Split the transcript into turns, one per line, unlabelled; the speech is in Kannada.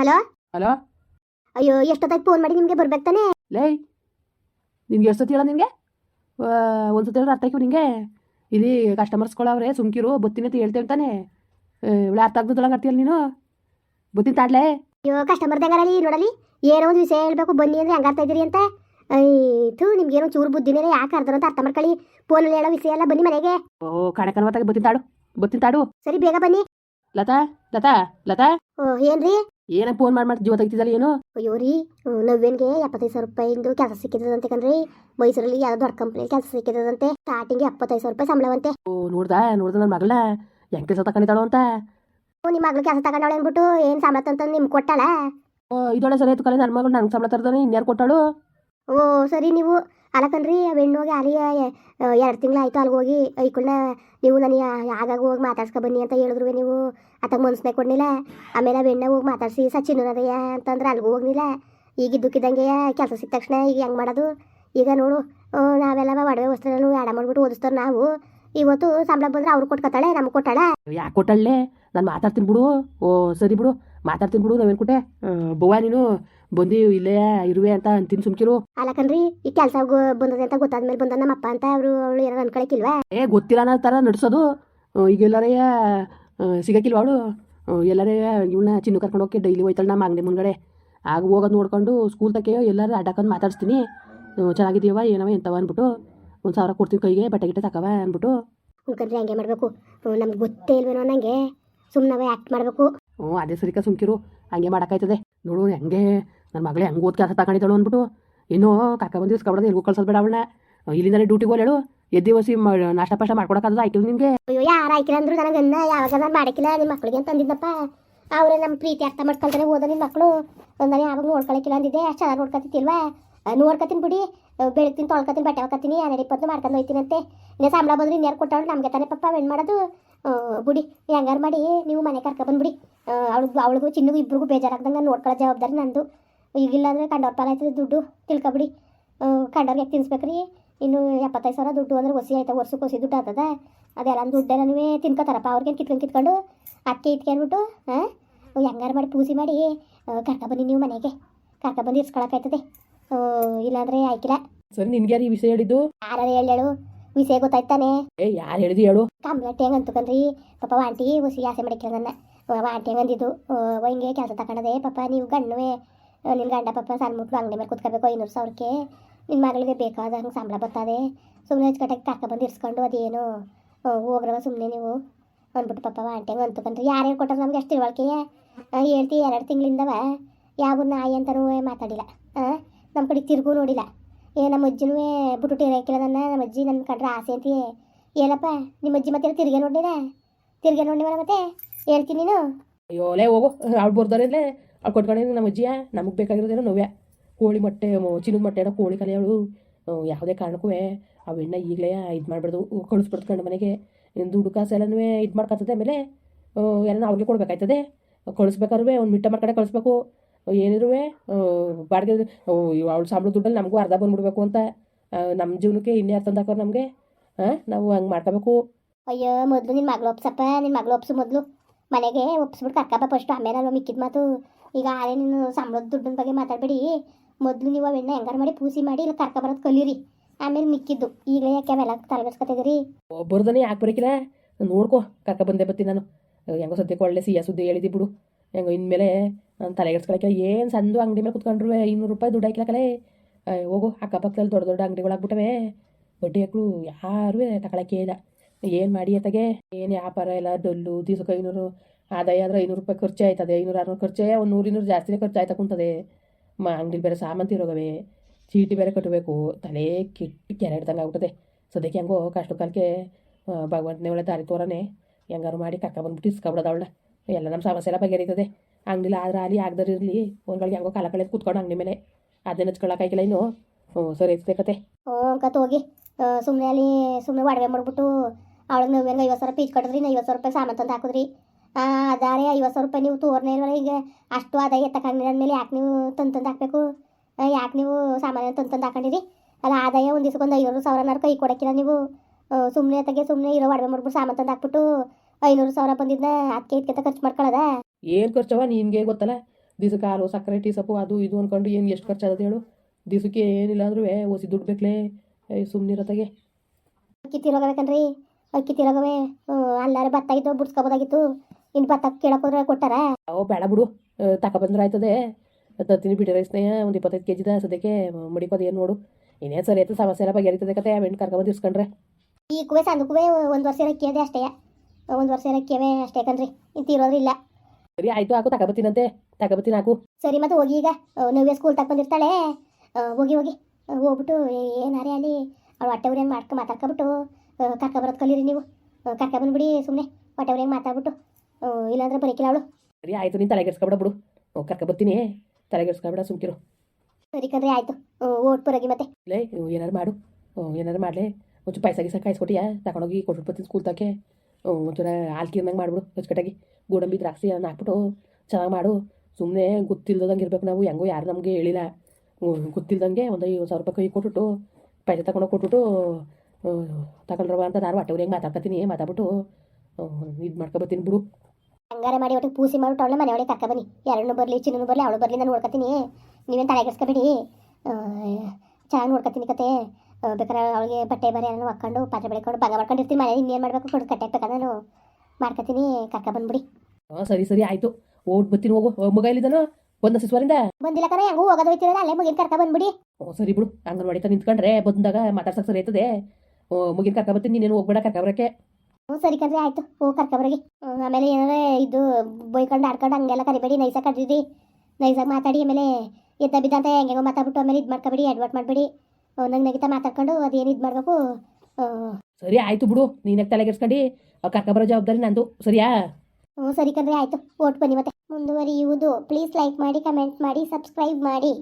ಹಲೋ
ಹಲೋ
ಅಯ್ಯೋ ಎಷ್ಟೊತ್ತಾಗಿ ಫೋನ್ ಮಾಡಿ ನಿಮಗೆ? ಬರ್ಬೇಕು ತಾನೆ?
ಲೇ ನಿನ್ಗೆ ಎಷ್ಟು ಸತಿ ಹೇಳ ನಿನಗೆ ಒಂದ್ಸತಿ ಸತಿ ಹೇಳಿದ್ರೆ ಅರ್ಥ ಆಯ್ತು ನಿಂಗೆ? ಇಲ್ಲಿ ಕಸ್ಟಮರ್ಸ್ಗಳವ್ರೆ ಸುಮ್ಕಿರು ಬತ್ತೀನಿ ಅಂತ ಹೇಳ್ತೇವೆ ತಾನೆ? ಇವಳು ಅರ್ಥ ಆಗ್ದೊಳಗೆ ಆಡ್ತೀಯಲ್ಲ ನೀನು? ಬತ್ತೀನಿ ತಾಡ್ಲೆ?
ಅಯ್ಯೋ ಕಸ್ಟಮರ್ ದಂಗಾರಲ್ಲಿ ನೋಡಲಿ? ಏನೋ ಒಂದು ವಿಷಯ ಹೇಳ್ಬೇಕು ಬನ್ನಿ ಅಂದ್ರೆ ಹಂಗಾರ್ತಾ ಇದ್ದೀರಿ ಅಂತ? ಆಯ್ತು ನಿಮ್ಗೆ ಏನೋ ಚೂರು ಬುದ್ಧಿನೇ ಯಾಕೆ ಅರ್ಧರ ಅಂತ ಅರ್ಥ ಮಾಡ್ಕೊಳ್ಳಿ. ಫೋನಲ್ಲಿ ಹೇಳೋ ವಿಷಯ ಎಲ್ಲ ಬನ್ನಿ ಮನೆಗೆ.
ಓ ಕಣಕನ ಮತ್ತಾಗ ಬತ್ತೀನಿ ತಾಡು ಬತ್ತೀನಿ ತಾಡು.
ಸರಿ ಬೇಗ ಬನ್ನಿ.
ಲತಾ ಲತಾ ಲತಾ.
ಓ ಏನ್ರಿ?
ಏನೋ ಫೋನ್ ಮಾಡಿ ಮಾಡಿ ಜೀವ ತೆಗಿತಿದ್ದಲ್ಲ ಏನು?
ಅಯ್ಯೋ ರೀ ನವ್ಯನ್ಗೆ ಎಪ್ಪತ್ತೈದು ಸಾವಿರ ರೂಪಾಯಿಂದು ಕೆಲಸ ಸಿಕ್ಕಿದಂತೆ ಕಣ್ರಿ. ಮೈಸೂರಲ್ಲಿ ಯಾವ್ದು ದೊಡ್ಡ ಕಂಪ್ನಿಯಲ್ಲಿ ಕೆಲಸ ಸಿಕ್ಕಿದಂತೆ ಸ್ಟಾರ್ಟಿಂಗ್ ಎಪ್ಪತ್ತೈದು ಸಾವಿರ ರೂಪಾಯಿ ಸಂಬಳವಂತೆ.
ಓ ನೋಡ್ದಾ ನೋಡ್ದ ನನ್ನ ಮಗಳ. ಹೆಂಗೆ ಕೆಲಸ ತಗೊಂಡಿದ್ದಾಳು ಅಂತ.
ಓ, ನಿಮ್ಮ ಮಗಳು ಕೆಲಸ ತಗೊಂಡವಳೆ ಅಂದ್ಬಿಟ್ಟು ಏನು ಸಂಬಳ ತಂತ ನಿಮ್ಗೆ ಕೊಟ್ಟಾಳ?
ಓ ಇದೊಳೆ ಸರಿ ಆಯ್ತು ಕಲೆ ನನ್ನ ಮಗಳು ನಂಗೆ ಸಂಬಳ ತರ್ದಾನೆ ಇನ್ಯಾರು ಕೊಟ್ಟಾಳು?
ಓ ಸರಿ ನೀವು. ಅಲಕನ್ರಿ ಹೆಣ್ಣೋಗಿ ಅಲ್ಲಿ ಎರಡು ತಿಂಗಳಾಯ್ತು ಅಲ್ಲಿಗೆ ಹೋಗಿ ಐಕೊಂಡ ನೀವು ನನಗೆ ಆಗಾಗ ಹೋಗಿ ಮಾತಾಡ್ಸ್ಕೊ ಬನ್ನಿ ಅಂತ ಹೇಳಿದ್ರು ನೀವು. ಅತ್ತಾಗ ಮನ್ಸನ್ನೇ ಕೊಡ್ಲಿಲ್ಲ ಆಮೇಲೆ ಬೆಣ್ಣ ಹೋಗಿ ಮಾತಾಡ್ಸಿ, ಸಚಿನ್ ಅದಯ್ಯ ಅಂತಂದ್ರೆ ಅಲ್ಲಿ ಹೋಗ್ಲಿಲ್ಲ ಈಗ ಇದ್ದಕ್ಕಿದ್ದಂಗೆ ಕೆಲಸ ಸಿಕ್ಕ ತಕ್ಷಣ ಈಗ ಹೆಂಗೆ ಮಾಡೋದು? ಈಗ ನೋಡು ನಾವೆಲ್ಲ ಒಡವೆ ವಸ್ತ್ರನು ಎಡ ಮಾಡ್ಬಿಟ್ಟು ಓದಿಸ್ತಾರೆ ನಾವು. ಇವತ್ತು ಸಂಬಳ ಬಂದ್ರೆ ಅವ್ರು ಕೊಟ್ಕೊತಾಳೆ, ನಮ್ಗೆ ಕೊಟ್ಟಾಳೆ?
ಯಾಕೆ ಕೊಟ್ಟಾಳೆ ನಾನು ಮಾತಾಡ್ತೀನಿ ಬಿಡು. ಓ, ಸರಿ ಬಿಡು. ಮಾತಾಡ್ತೀನಿ ಬಿಡು, ನಾವೇನು ಕೊಟ್ಟೆ ಬುವಾ ನೀನು. ಬಂದು ಇಲ್ಲೇ ಇರುವೆ ಅಂತ ಅಂತೀನಿ ಸುಮ್ಕಿರು.
ಅಲಕನ್ರಿ ಈ ಕೆಲಸ ಬಂದದೆ ಅಂತ ಗೊತ್ತಾದ್ಮೇಲೆ ಬಂದ ನಮ್ಮಪ್ಪ ಅಂತ ಅವರು ಅವಳು ಏನಾರ ಅನ್ಕೊಳಕಿಲ್ವಾ?
ಏ ಗೊತ್ತಿಲ್ಲ ಅನ್ನೋ ಥರ ನಡ್ಸೋದು. ಈಗ ಎಲ್ಲರೇ ಸಿಗಕ್ಕಿಲ್ವ ಅವಳು? ಎಲ್ಲರೇ ಇವನ್ನ ಚಿನ್ನ ಕರ್ಕೊಂಡು ಹೋಗಿ ಡೈಲಿ ಹೋಯ್ತಾಳೆ ನಮ್ಮ ಅಂಗಡಿ ಮುಂದ್ಗಡೆ. ಆಗ ಹೋಗೋದು ನೋಡ್ಕೊಂಡು ಸ್ಕೂಲ್ ತಕೆಯೋ ಎಲ್ಲರೂ ಅಡ್ಡಕೊಂಡು ಮಾತಾಡ್ಸ್ತೀನಿ. ಚೆನ್ನಾಗಿದೀವ ಏನವ ಎಂತವ ಅಂದ್ಬಿಟ್ಟು. ಒಂದು ಸಾವಿರ ಕೊಡ್ತೀನಿ ಕೈಗೆ ಬಟ್ಟೆ ಗಿಟ್ಟೆ ತಕವ ಅಂದ್ಬಿಟ್ಟು.
ಹುಡ್ಕಂದ್ರೆ ಹಂಗೆ ಮಾಡಬೇಕು. ನಮ್ಗೆ ಗೊತ್ತೇ ಇಲ್ವೇನೋ ನಂಗೆ ಸುಮ್ಮನೆ ಆ್ಯಕ್ಟ್ ಮಾಡಬೇಕು.
ಹ್ಞೂ ಅದೇ ಸರಿಕ ಸುಮ್ಕಿರು. ಹಂಗೆ ಮಾಡೋಕ್ಕಾಯ್ತದೆ. ನೋಡು ಹೆಂಗೆ ನನ್ನ ಮಗಳೇ ಹೆಂಗೆ ಓದ್ಕೆ ಕೆಲಸ ತಗೊಂಡಿದ್ದಾಳು ಅಂದ್ಬಿಟ್ಟು, ಇನ್ನೂ ಕಾಕ ಬಂದು ಕಬಡ್ದು ಎಲ್ಗೂ ಕಳ್ಸೋದು ಬೇಡ ಅವಳನ್ನ. ಇಲ್ಲಿಂದಲೇ ಡ್ಯೂಟಿಗೆ ಹೇಳು ಎದ್ದಿ ವಸಿ ನಾಷ್ಟ ಪಾಷ್ಟ ಮಾಡ್ಕೊಡಕ್ಕಾದ್ರೆ ಆಯ್ತು ನಿಮಗೆ
ಅಯ್ಯೋ, ಯಾರು ಆಯ್ತಿಲ್ಲ ಅಂದ್ರು ನನಗೆ ಯಾವಾಗ ನಾನು ಮಾಡಕ್ಕಿಲ್ಲ ನಿಮ್ಮ ಮಕ್ಳಿಗೆ ಅಂತ ಅಂದಿದ್ದಪ್ಪ ಅವರೇ ನಮ್ಮ ಪ್ರೀತಿ ಅರ್ಥ ಮಾಡ್ಕೊಳ್ತಾರೆ ಓದೋ ನಿಮ್ಮ ಮಕ್ಕಳು ನಾನು ಯಾವಾಗ ನೋಡ್ಕೊಳಕ್ಕಿಲ್ಲ ಅಂದಿದ್ದೆ. ಅಷ್ಟು ಚೆನ್ನಾಗಿ ನೋಡ್ಕೊತಿತ್ತಿಲ್ವಾ ನೋಡ್ಕೊತೀನಿ ಬಿಡಿ. ಬೆಳಗ್ತೀನಿ, ತೊಳ್ಕೊತೀನಿ, ಬಟ್ಟೆ ಹಾಕತ್ತೀನಿ ಹನ್ನೆರಡು ಇಪ್ಪತ್ತು ಮಾಡ್ಕೊಂಡು ಹೋಯ್ತೀನಿ ಅಂತೆ ಇನ್ನು ಸಂಬಳ ಬಂದ್ರೆ ಇನ್ಯಾರು ಕೊಟ್ಟವಳು ನಮಗೆ ತಾನೇ ಪಪ್ಪ ಏನು ಮಾಡೋದು. ಬಿಡಿ ಹೆಂಗಾರು ಮಾಡಿ, ನೀವು ಮನೆ ಕರ್ಕೊಬಂದ್ಬಿಡಿ ಅವಳಿಗೂ ಅವಳಿಗೂ ಚಿನ್ನಗೂ ಇಬ್ಬರಿಗೂ ಬೇಜಾರಾಗ್ದಂಗೆ ನೋಡ್ಕೊಳ್ಳೋ ಜವಾಬ್ದಾರಿ ನಂದು. ಈಗಿಲ್ಲ ಅಂದರೆ ಕಂಡವ್ರ ಪಾಲ ಆಯ್ತದೆ ದುಡ್ಡು. ತಿಳ್ಕೊಬಿಡಿ. ಕಂಡವ್ರಿಗೆ ಯಾಕೆ ತಿನ್ಸ್ಬೇಕ್ರಿ? ಇನ್ನು ಎಪ್ಪತ್ತೈದು ಸಾವಿರ ದುಡ್ಡು ಅಂದ್ರೆ ಒಸಿ ಆಯ್ತಾ ವರ್ಷಕ್ಕೆ ಒಸಿ ದುಡ್ಡು ಆಗ್ತದ. ಅದೆಲ್ಲ ದುಡ್ಡೆಲ್ಲನೂ ತಿನ್ಕೋತಾರಪ್ಪ. ಅವ್ರಿಗೇನು ಕಿತ್ಕೊಂಡು ಕಿತ್ಕೊಂಡು ಅಕ್ಕಿ ಇಟ್ಕೊಂಡ್ಬಿಟ್ಟು ಹಾಂ ಹೆಂಗಾರು ಮಾಡಿ ಪೂಜೆ ಮಾಡಿ ಕರ್ಕೊಬನ್ನಿ ನೀವು ಮನೆಗೆ. ಕರ್ಕೊಬಂದು ಇರ್ಸ್ಕೊಳಕ್ಕಾಯ್ತದೆ ಆ, ಇಲ್ಲಾಂದ್ರೆ ಆಯ್ಕಿಲ್ಲ.
ಸರಿ ನಿನ್ಗೆ ಯಾರು ಈ ವಿಷಯ ಹೇಳಿದ್ದು?
ಯಾರು ಹೇಳು ವಿಷಯ ಗೊತ್ತಾಯ್ತಾನೆ.
ಏ ಯಾರು ಹೇಳಿದ್ದು ಹೇಳು.
ಕಂಪ್ಲೇಂಟ್ ಹೆಂಗೆ ಅಂತಕಂದ್ರಿ ಪಾಪ ವಾಂಟಿ ಹೊಸಿ ಆಸೆ ಮಾಡಿಕ್ಕಿಲ್ಲ ನನ್ನ. ವಾಂಟಿ ಹೆಂಗಂದಿದ್ದು ಹಿಂಗೆ ಕೆಲಸ ತಕೊಂಡದೆ ಪಾಪ ನೀವು ಗಂಡುವೆ ನಿನ್ನ ಗಂಡ ಪಪ್ಪ ಸಣ್ಣ ಮುಟ್ಲು ಅಂಗಡಿ ಮೇಲೆ ಕುತ್ಕೋಬೇಕು ಐನೂರು ಸಾವಿರಕ್ಕೆ. ನಿನ್ನ ಮಗಳಿಗೆ ಬೇಕಾದ ಹಂಗೆ ಸಂಬಳ ಬರ್ತದೆ. ಸುಮ್ಮನೆ ಅಚ್ಚುಕಟ್ಟಾಗಿ ಕರ್ಕ ಬಂದು ಇರ್ಸ್ಕೊಂಡು ಅದೇನು? ಹೋಗ್ರವ ಸುಮ್ಮನೆ ನೀವು. ಅಂದ್ಬಿಟ್ಟು ಪಾಪ ಆಂಟಿಗೆ ಅಂತಕಂತ ಅಂತಕಂದ್ರಿ ಯಾರು ಕೊಟ್ಟರು ನಮ್ಗೆ ಅಷ್ಟು ತಿಳುವಳಿಕೆ? ಹೇಳ್ತಿ ಎರಡು ತಿಂಗಳಿಂದವ. ಯಾವ ನಾಯಿ ಅಂತನೂ ಮಾತಾಡಿಲ್ಲ. ನಮ್ಮ ಕಡೆ ತಿರುಗೂ ನೋಡಿಲ್ಲ. ಏ, ನಮ್ಮ ಅಜ್ಜಿನೂ ಬಿಟ್ಟು ನನ್ನ. ನಮ್ಮ ಅಜ್ಜಿ ನನ್ನ ಕಂಡ್ರೆ ಆಸೆ ಅಂತ. ಏನಪ್ಪ, ನಿಮ್ಮ ಅಜ್ಜಿ ಮತ್ತೆ ತಿರ್ಗೆ ನೋಡಿನ ತಿರ್ಗೆ ಮೇಡಮ್ ಮತ್ತೆ? ಹೇಳ್ತೀನಿ ನೀನು?
ಅಯ್ಯೋ, ಲೇ ಹೋಗು. ಅವ್ಳು ಬರ್ದಾರೇನ್ಲೇ ಅವ್ಳು ಕೊಟ್ಕೊಂಡೇನು ನಮ್ಮ ಅಜ್ಜಿಯ, ನಮಗೆ ಬೇಕಾಗಿರೋದೇನೋ ನೋವ್ಯ. ಕೋಳಿ ಮೊಟ್ಟೆ ಚಿನ್ನದ ಮೊಟ್ಟೆ ಏನೋ ಕೋಳಿ ಕಲಿಯೋಳು. ಯಾವುದೇ ಕಾರಣಕ್ಕೂ ಆ ಹೆಣ್ಣ ಈಗಲೇ ಇದು ಮಾಡಿಬಿಡ್ದು ಕಳಿಸ್ಬಿಡ್ದು ಗಂಡ ಮನೆಗೆ. ಇನ್ನು ದುಡ್ಡು ಕಾಸು ಎಲ್ಲನೂ ಇದು ಮಾಡ್ಕೊತದೆ ಆಮೇಲೆ ಎಲ್ಲ ಅವ್ರಿಗೆ ಕೊಡಬೇಕಾಯ್ತದೆ. ಕಳಿಸ್ಬೇಕಾದ್ರೂ ಒಂದು ಮಿಟ್ಟ ಮಾಡ್ಕೊಂಡೆ ಕಳಿಸ್ಬೇಕು. ಏನಿದ್ರು ಬಾಡಿಗೆ ಅವಳು ಸಂಬಳ ದುಡ್ಡಲ್ಲಿ ನಮಗೂ ಅರ್ಧ ಬಂದ್ಬಿಡ್ಬೇಕು ಅಂತ ನಮ್ಮ ಜೀವನಕ್ಕೆ ಇನ್ಯಾರು ತಂದಾಕೋರು ನಮಗೆ. ಹಾಂ ನಾವು ಹಂಗೆ ಮಾಡ್ಕೋಬೇಕು.
ಅಯ್ಯೋ, ಮೊದಲು ನಿನ್ನ ಮಗಳು ಒಪ್ಸಪ್ಪ ನಿನ್ನ ಮಗಳು ಒಪ್ಸು ಮೊದಲು. ಮನೆಗೆ ಒಪ್ಸ್ಬಿಟ್ಟು ಕರ್ಕಬ ಫಸ್ಟು ಆಮೇಲೆ ಅಲ್ವ ಮಿಕ್ಕಿದ ಮಾತು? ಈಗ ಆರೇ ನೀನು ಸಂಬಳದ ದುಡ್ಡಿನ ಬಗ್ಗೆ ಮಾತಾಡಬೇಡಿ. ಮೊದಲು ನೀವು ಅವೆಣ್ಣ ಹೆಂಗಾರು ಮಾಡಿ ಪೂಸಿ ಮಾಡಿ ಇಲ್ಲ ಕರ್ಕ ಬರೋದು ಕಲೀರಿ. ಆಮೇಲೆ ಮಿಕ್ಕಿದ್ದು. ಈಗ ಯಾಕೆ ಅವೆಲ್ಲ ತಲೆಗೆಡ್ಸ್ಕೊತಿದ್ದೀರಿ
ಬರ್ದನೆ ಯಾಕೆ ಬರೀಕಿಲ್ಲ? ನೋಡ್ಕೋ, ಕರ್ಕ ಬಂದೆ ಬತ್ತಿ ನಾನು. ಹೆಂಗೋ ಸದ್ಯಕ್ಕೆ ಒಳ್ಳೆ ಸಿಹಿಯ ಸುದ್ದಿ ಹೇಳಿದಿ ಬಿಡು. ಹೆಂಗೋ ಇನ್ಮೇಲೆ ನಾನು ತಲೆಗೆಡ್ಸ್ಕೊಳಕ್ಕೆ ಏನು ಸಂದು ಅಂಗಡಿ ಮೇಲೆ ಕುತ್ಕೊಂಡ್ರು ಇನ್ನೂರು ರೂಪಾಯಿ ದುಡ್ಡು ಹಾಕಿಲಕಲೇ ಹೋಗು ಅಕ್ಕಪಕ್ಕದಲ್ಲಿ ದೊಡ್ಡ ದೊಡ್ಡ ಅಂಗಡಿಗಳಾಗ್ಬಿಟ್ಟವೆ. ಬಡ್ಡಿ ಹಾಕಲು ಯಾರೂ ತಗೊಳಕ್ಕೆ ಇಲ್ಲ. ಏನು ಮಾಡಿ ಆತಗೆ ಏನು ವ್ಯಾಪಾರ ಎಲ್ಲ ಡೊಲ್ಲು, ದಿವಸಕ್ಕೆ ಐನೂರು, ಆದಾಯ ಆದರೆ ಐನೂರು ರೂಪಾಯಿ ಖರ್ಚು ಆಯ್ತದೆ, ಐನೂರು ಆರುನೂರು ಖರ್ಚೆ ಒಂದು ನೂರು ಇನ್ನೂರು ಜಾಸ್ತಿನೇ ಖರ್ಚು ಆಯ್ತಾ ಕುಂತದೆ. ಮ ಅಂಗಡಿ ಬೇರೆ ತಿರೋಗವೆ, ಚೀಟಿ ಬೇರೆ ಕಟ್ಟಬೇಕು ತಲೆ ಕೆಟ್ಟು ಕೆರೆ ಹಿಡ್ದಂಗೆ ಆಗ್ಬಿಟ್ಟದೆ. ಸದ್ಯಕ್ಕೆ ಹೆಂಗೋ ಕಷ್ಟ ಕಾಲಕ್ಕೆ ಭಗವಂತನೇ ಒಳ್ಳೆ ದಾರಿ ತೋರನೆ. ಹೆಂಗಾರು ಮಾಡಿ ಕಕ್ಕ ಬಂದ್ಬಿಟ್ಟು ಇಸ್ಕೊಬಿಡೋದು ಅವಳ ಎಲ್ಲ ನಮ್ಮ ಸಮಸ್ಯೆ ಎಲ್ಲ ಬಗೆಹರಿತದೆ. ಅಂಗಡಿಲಿ ಆದ್ರೆ ಅಲ್ಲಿ ಆಗದ್ರೆ ಇರಲಿ ಒಂದ್ಗಳಿಗೆ ಹೆಂಗೋ ಕಾಲ ಕಳೆದು ಕೂತ್ಕೊಂಡು ಅಂಗಡಿ ಮೇಲೆ. ಅದನ್ನ ಹಚ್ಕೊಳಕ್ಕಾಗಿಲ್ಲ ಇನ್ನು. ಹ್ಞೂ ಸರಿ, ಇರ್ತದೆ ಕತೆ.
ಹೋಗಿ. ಸುಮ್ಮನೆ ಅಲ್ಲಿ ಸುಮ್ಮನೆ ಒಡವೆ ಮಾಡ್ಬಿಟ್ಟು ಅವಳಿಗೆ ನವ್ಯಂಗೆ ಐವತ್ತು ಸಾವಿರ ಪೀಚ್ ಕಟ್ಟಿದ್ರಿ ಐವತ್ತು ಸಾವಿರ ರೂಪಾಯಿ ಸಾಮಾನು ತಂದು ಹಾಕಿದ್ರಿ. ಅದಾರೆ ಐವತ್ತು ಸಾವಿರ ರೂಪಾಯಿ ನೀವು ತೋರ್ನೇ ಇಲ್ವಲ್ಲ ಈಗ ಅಷ್ಟು ಆದಾಯ ತಗೊಂಡಿರೋ ಮೇಲೆ ಯಾಕೆ ನೀವು ತಂದು ತಂದು ಹಾಕಬೇಕು? ಯಾಕೆ ನೀವು ಸಾಮಾನು ತಂದು ತಂದು ಹಾಕೊಂಡಿರಿ? ಅಲ್ಲ ಆದಾಯ ಒಂದು ದಿವ್ಸಕ್ಕೆ ಐನೂರು ಸಾವಿರನಾರು ಕೈ ಕೊಡೋಕ್ಕಿಲ್ಲ ನೀವು. ಸುಮ್ಮನೆ ತೆಗೆ ಸುಮ್ಮನೆ ಇರೋ ಒಡವೆ ಮಾಡ್ಬಿಟ್ಟು ಸಾಮಾನು ತಂದು ಹಾಕ್ಬಿಟ್ಟು ಐನೂರು ಸಾವಿರ ಬಂದಿದ್ದನ್ನ ಅದಕ್ಕೆ ಇದಕ್ಕೆ ಖರ್ಚು ಮಾಡ್ಕೊಳ್ಳೋದ
ಏನು ಖರ್ಚವ ನಿನಗೆ ಗೊತ್ತಲ್ಲ? ದಿವ್ಸಕ್ಕೆ ಹಾಲು ಸಕ್ಕರೆ ಟೀ ಸೊಪ್ಪು ಅದು ಇದು ಅಂದ್ಕೊಂಡು ಏನು ಎಷ್ಟು ಖರ್ಚಾಗತ್ತೆ ಹೇಳು? ದಿವಸಕ್ಕೆ ಏನಿಲ್ಲ ಅಂದ್ರೂ ಓಸಿ ದುಡ್ಡು ಬೇಕಲೇ? ಸುಮ್ಮನಿರತ್ತಾಗೆ
ತಗೆ ತಿರೋಗಬೇಕನ್ರಿ. ಅಕ್ಕಿ ತಿರಗವೇ ಅಲ್ಲಾರೆ ಭತ್ತ ಇದ್ದು ಬಿಡ್ಸ್ಕೊಬೋದಾಗಿತ್ತು. ಇನ್ನು ಭತ್ತ ಕೇಳಕ್ ಹೋದ್ರೆ ಕೊಟ್ಟಾರ?
ಓ ಬೇಡ ಬಿಡು. ತಗೊಬಂದ್ರೆ ಆಯ್ತದೆ. ತರ್ತೀನಿ ಬಿಡಿ ರೈಸ್ನೇ ಒಂದು ಇಪ್ಪತ್ತೈದು ಕೆ ಜಿದ ಸದ್ಯಕ್ಕೆ ಮಡಿಕೋದು ಏನು ನೋಡು. ಇನ್ನೇನು ಸರಿ ಆಯ್ತು ಸಮಸ್ಯೆ ಎಲ್ಲ ಬಗೆಹರಿತದೆ ಕತೆ ಅವೆಂಟು ಕರ್ಕೊಂಬಂದು ಇಸ್ಕೊಂಡ್ರೆ
ಈ ಕುವೆ ಸಂದಕುವೆ ಒಂದು ವರ್ಷ ಅಕ್ಕಿ ಅದೇ ಅಷ್ಟೇ. ಒಂದು ವರ್ಷ ಅಕ್ಕಿಯವೇ ಅಷ್ಟೇ ಕಣ್ರಿ. ಇನ್ನು ತೀರೋದ್ರಿಲ್ಲ
ಸರಿ ಆಯಿತು ಹಾಕು ತಗೊಬತ್ತೀನಂತೆ ತಗೊಬತ್ತೀನಿ ಹಾಕು.
ಸರಿ ಮತ್ತೆ ಹೋಗಿ ಈಗ. ನವ್ಯ ಸ್ಕೂಲ್ ತಗ ಬಂದಿರ್ತಾಳೆ. ಹೋಗಿ ಹೋಗಿ. ಹೋಗ್ಬಿಟ್ಟು ಏನಾರೇ ಅಲ್ಲಿ? ಅವಳು ಹೊಟ್ಟೆ ಊರೇನು ಮಾಡ್ಕೊ ಮಾತಾಡ್ಕೊಬಿಟ್ಟು ಕರ್ಕ ಬರೋದು ಕಲೀರಿ ನೀವು. ಕರ್ಕ ಬಂದ್ಬಿಡಿ ಸುಮ್ಮನೆ ಹೊಟ್ಟೆ ಉರಿಯಂಗೆ ಮಾತಾಡ್ಬಿಟ್ಟು. ಇಲ್ಲಾಂದ್ರೆ ಬರೀಕಿಲ್ಲ ಅವಳು.
ಸರಿ ಆಯಿತು ನೀನು ಕರ್ಕ ಬಿಡು ತಲೆ ಕೆಡ್ಸ್ಕೊಬಿಡ ಸುಮ್ಕಿರು.
ಸರಿ ಕಂದ್ರೆ ಆಯ್ತು. ಓಟ್ ಪರಗಿ ಮತ್ತೆ.
ಲೇ ಏನಾರು ಮಾಡು. ಏನಾರು ಮಾಡ್ಲೆ. ಒಂಚೂರು ಪೈಸಾ ಗೀಸ ಕಾಯಿಸ್ಕೊಟ್ಟಿಯಾ? ತಗೊಂಡೋಗಿ ಕೊಟ್ಟು ಬರ್ತೀನಿ ಸ್ಕೂಲ್ ತಕ್ಕೆ ಒಂಚೂರ ಹಾಲು ಕೀರ್ನಂಗೆ ಮಾಡ್ಬಿಡು ಅಚ್ಚುಕಟ್ಟಾಗಿ ಗೋಡಂಬಿ ದ್ರಾಕ್ಷಿ ಅದನ್ನ ಹಾಕ್ಬಿಟ್ಟು ಚೆನ್ನಾಗಿ ಮಾಡು. ಸುಮ್ಮನೆ ಗೊತ್ತಿಲ್ದಂಗೆ ಇರಬೇಕು ನಾವು. ಹೆಂಗೋ ಯಾರು ನಮಗೆ ಹೇಳಿಲ್ಲ. ಗೊತ್ತಿಲ್ದಂಗೆ ಒಂದು ಐವತ್ತು ಸಾವಿರ ರೂಪಾಯಿ ಕೈ ಕೊಟ್ಬಿಟ್ಟು ಪೈಸೆ ತಗೊಂಡೋಗಿ ಕೊಟ್ಬಿಟ್ಟು ತಗೊಂಡ್ರವ ಅಂತ ನಾನು ಹೊಟ್ಟೆ ಹೆಂಗೆ ಮಾತಾಡ್ಕೊತೀನಿ ಮಾತಾಡ್ಬಿಟ್ಟು ಇದು ಮಾಡ್ಕೊಬತ್ತೀನಿ ಬಿಡು.
ಹಂಗಾರೆ ಮಾಡಿ ಒಟ್ಟು ಪೂಸಿ ಮಾಡ್ಬಿಟ್ಟು ಅವಳೆ ಮನೆ ಒಳಗೆ ಕರ್ಕ ಬನ್ನಿ ಎರಡನ್ನೂ ಬರಲಿ ಚಿನ್ನೂ ಬರಲಿ ಅವಳು ಬರಲಿ ನಾನು ನೋಡ್ಕೊತೀನಿ ನೀವೇನು ತಲೆಗೆಡ್ಸ್ಕೊಬೇಡಿ ಚೆನ್ನಾಗಿ ನೋಡ್ಕೊತೀನಿ ಕತೆ. ಬೇಕಾದ್ರೆ ಅವಳಿಗೆ ಬಟ್ಟೆ ಬರೆ ಏನೋ ಹಾಕ್ಕೊಂಡು ಪಾತ್ರೆ ಬೆಳ್ಕೊಂಡು ಬಂಗ ಮಾಡ್ಕೊಂಡಿರ್ತೀನಿ ಮನೆ ಇನ್ನೇನು ಮಾಡಬೇಕು? ಕೊಡು ಕಟ್ಟೆ ಹಾಕ್ಬೇಕಾದ್ರೆ ನಾನು ಮಾಡ್ಕೊತೀನಿ ಕರ್ಕ ಬಂದ್ಬಿಡಿ
ಹಾಂ ಸರಿ ಸರಿ ಆಯಿತು. ಓಟ್ ಬತ್ತೀನಿ ಹೋಗು. ಮಗ ಇಲ್ಲಿದ್ದಾನೋ ಬಂದ ಸಿಸುವರಿಂದ?
ಬಂದಿಲ್ಲ ಕಣ ಹೆಂಗೂ ಹೋಗೋದು ಹೋಯ್ತಿರಲ್ಲ ಅಲ್ಲೇ ಮುಗಿನ ಕರ್ಕ ಬಂದ್ಬಿಡಿ
ಓ ಸರಿ ಬಿಡು. ಅಂಗನವಾಡಿ ನಿಂತ್ಕೊಂಡ್ರೆ ಬಂದಾಗ ಮಾತಾಡ್ಸಕ್ಕೆ ಸರಿ ಆಯ್ತದೆ. ಮುಗಿನ ಕರ್ಕ ಬರ್ತೀನಿ ನೀನೇನು ಹೋಗ್ಬೇಡ ಕರ್ಕ ಬರಕ್ಕೆ
ಹ್ಞೂ ಸರಿ ಕಣ್ರಿ ಆಯಿತು. ಹೋಗಿ ಕರ್ಕ ಬರಗಿ ಆಮೇಲೆ ಏನಾರ ಇದು ಬೈಕೊಂಡು ಆಡ್ಕೊಂಡು ಹಂಗೆಲ್ಲ ಕರಿಬೇಡಿ ನೈಸಾಗಿ ಕರೀರಿ ನೈಸಾಗಿ ಮಾತಾಡಿ ಆಮೇಲೆ ಎದ್ದ ಬಿದ್ದ ಹೆಂಗೆ ಹೆಂಗೆಗೋ ಮಾತಾಡ್ಬಿಟ್ಟು ಆಮೇಲೆ ಇದು ಮಾಡ್ಕೊಬೇಡಿ ಅಡ್ವರ್ಟ್ ಮಾಡಬೇಡಿ. ನಂಗೆ ನಗಿತಾ ಮಾತಾಡ್ಕೊಂಡು ಅದೇನು ಇದು ಮಾಡಬೇಕು
ಸರಿ ಆಯ್ತು ಬಿಡು ನೀನಾಗ ತಲೆಗೆಡ್ಸ್ಕೊಂಡು ಕರ್ಕ ಬರೋ ಜವಾಬ್ದಾರಿ ನಂದು ಸರಿಯಾ?
ಹ್ಞೂ ಸರಿ ಕಣ್ರಿ ಆಯಿತು. ಓಟ್ ಬನ್ನಿ ಮತ್ತೆ. ಮುಂದುವರಿಯುವುದು. ಪ್ಲೀಸ್ ಲೈಕ್ ಮಾಡಿ ಕಮೆಂಟ್ ಮಾಡಿ ಸಬ್ಸ್ಕ್ರೈಬ್ ಮಾಡಿ.